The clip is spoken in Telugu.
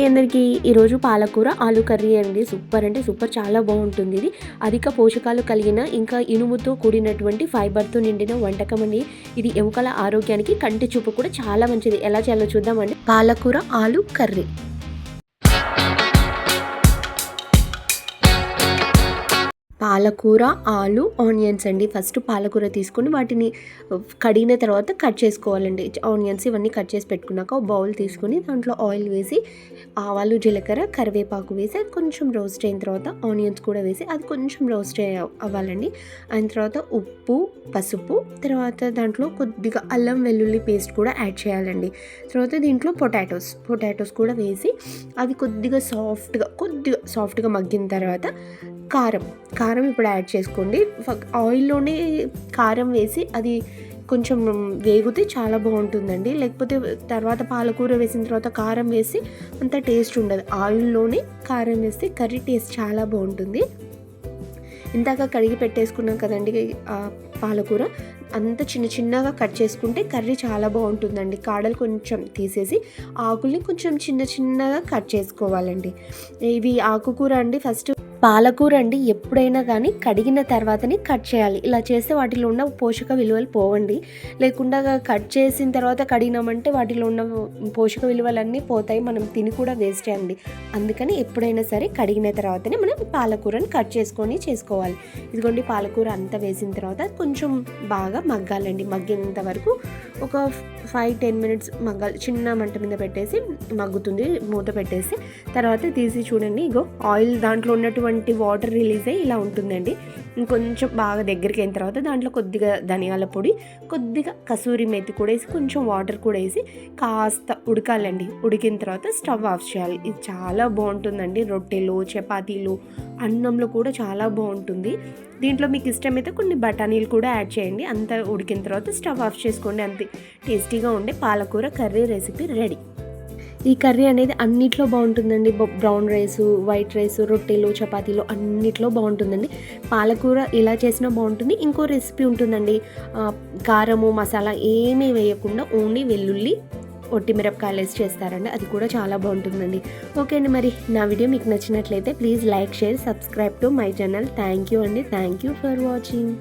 మీ అందరికీ. ఈరోజు పాలకూర ఆలు కర్రీ అండి. సూపర్ అంటే సూపర్. చాలా బాగుంటుంది ఇది. అధిక పోషకాలు కలిగిన ఇంకా ఇనుముతో కూడినటువంటి ఫైబర్తో నిండిన వంటకం అండి. ఇది ఎముకల ఆరోగ్యానికి కంటి చూపు కూడా చాలా మంచిది. ఎలా చేయాలో చూద్దామండి. పాలకూర ఆలు కర్రీ. పాలకూర ఆలు ఆనియన్స్ అండి. ఫస్ట్ పాలకూర తీసుకొని వాటిని కడిగిన తర్వాత కట్ చేసుకోవాలండి. ఆనియన్స్ ఇవన్నీ కట్ చేసి పెట్టుకున్నాక ఒక బౌల్ తీసుకొని దాంట్లో ఆయిల్ వేసి ఆవాలు జీలకర్ర కరివేపాకు వేసి అది కొంచెం రోస్ట్ అయిన తర్వాత ఆనియన్స్ కూడా వేసి అది కొంచెం రోస్ట్ అవ్వాలండి. అయిన తర్వాత ఉప్పు పసుపు తర్వాత దాంట్లో కొద్దిగా అల్లం వెల్లుల్లి పేస్ట్ కూడా యాడ్ చేయాలండి. తర్వాత దీంట్లో పొటాటోస్ పొటాటోస్ కూడా వేసి అవి కొద్దిగా సాఫ్ట్గా కొద్దిగా సాఫ్ట్గా మగ్గిన తర్వాత కారం. కారం ఇప్పుడు యాడ్ చేసుకోండి. ఫ- ఆయిల్లోనే కారం వేసి అది కొంచెం వేగితే చాలా బాగుంటుందండి. లేకపోతే తర్వాత పాలకూర వేసిన తర్వాత కారం వేసి అంత టేస్ట్ ఉండదు. ఆయిల్లోనే కారం వేస్తే కర్రీ టేస్ట్ చాలా బాగుంటుంది. ఇందాక కడిగి పెట్టేసుకున్నాం కదండి పాలకూర. అంత చిన్న చిన్నగా కట్ చేసుకుంటే కర్రీ చాలా బాగుంటుందండి. కాడలు కొంచెం తీసేసి ఆకుల్ని కొంచెం చిన్న చిన్నగా కట్ చేసుకోవాలండి. ఇవి ఆకుకూర అండి. ఫస్ట్ పాలకూర అండి ఎప్పుడైనా కానీ కడిగిన తర్వాతనే కట్ చేయాలి. ఇలా చేస్తే వాటిలో ఉన్న పోషక విలువలు పోవండి. లేకుండా కట్ చేసిన తర్వాత కడిగినామంటే వాటిలో ఉన్న పోషక విలువలన్నీ పోతాయి. మనం తిని కూడా వేస్ట్ అండి. అందుకని ఎప్పుడైనా సరే కడిగిన తర్వాతనే మనం పాలకూరని కట్ చేసుకొని చేసుకోవాలి. ఇదిగోండి పాలకూర అంతా వేసిన తర్వాత కొంచెం బాగా మగ్గాలండి. మగ్గినంత వరకు ఒక ఫైవ్ టెన్ మినిట్స్ మగ్గాలి. చిన్న మంట మీద పెట్టేసి మగ్గుతుంది. మూత పెట్టేసి తర్వాత తీసి చూడండి. ఇగో ఆయిల్ దాంట్లో ఉన్నటువంటి వాటర్ రిలీజ్ అయ్యి ఇలా ఉంటుందండి. ఇంకొంచెం బాగా దగ్గరికి అయిన తర్వాత దాంట్లో కొద్దిగా ధనియాల పొడి కొద్దిగా కసూరి మెతి కూడా వేసి కొంచెం వాటర్ కూడా వేసి కాస్త ఉడకాలండి. ఉడికిన తర్వాత స్టవ్ ఆఫ్ చేయాలి. ఇది చాలా బాగుంటుందండి. రొట్టెలు చపాతీలు అన్నంలో కూడా చాలా బాగుంటుంది. దీంట్లో మీకు ఇష్టమైతే కొన్ని బఠానీలు కూడా యాడ్ చేయండి. అంత ఉడికిన తర్వాత స్టవ్ ఆఫ్ చేసుకోండి అంతే. టేస్టీగా ఉండే పాలకూర కర్రీ రెసిపీ రెడీ. ఈ కర్రీ అనేది అన్నిట్లో బాగుంటుందండి. బ్రౌన్ రైస్ వైట్ రైస్ రొట్టెలు చపాతీలు అన్నిట్లో బాగుంటుందండి. పాలకూర ఇలా చేసినా బాగుంటుంది. ఇంకో రెసిపీ ఉంటుందండి. కారము మసాలా ఏమీ వేయకుండా ఓన్లీ వెల్లుల్లి ఒట్టి మిరపకాయలు వేసి చేస్తారండి. అది కూడా చాలా బాగుంటుందండి. ఓకే అండి మరి నా వీడియో మీకు నచ్చినట్లయితే please like share subscribe to my channel. Thank you అండి. Thank you for watching.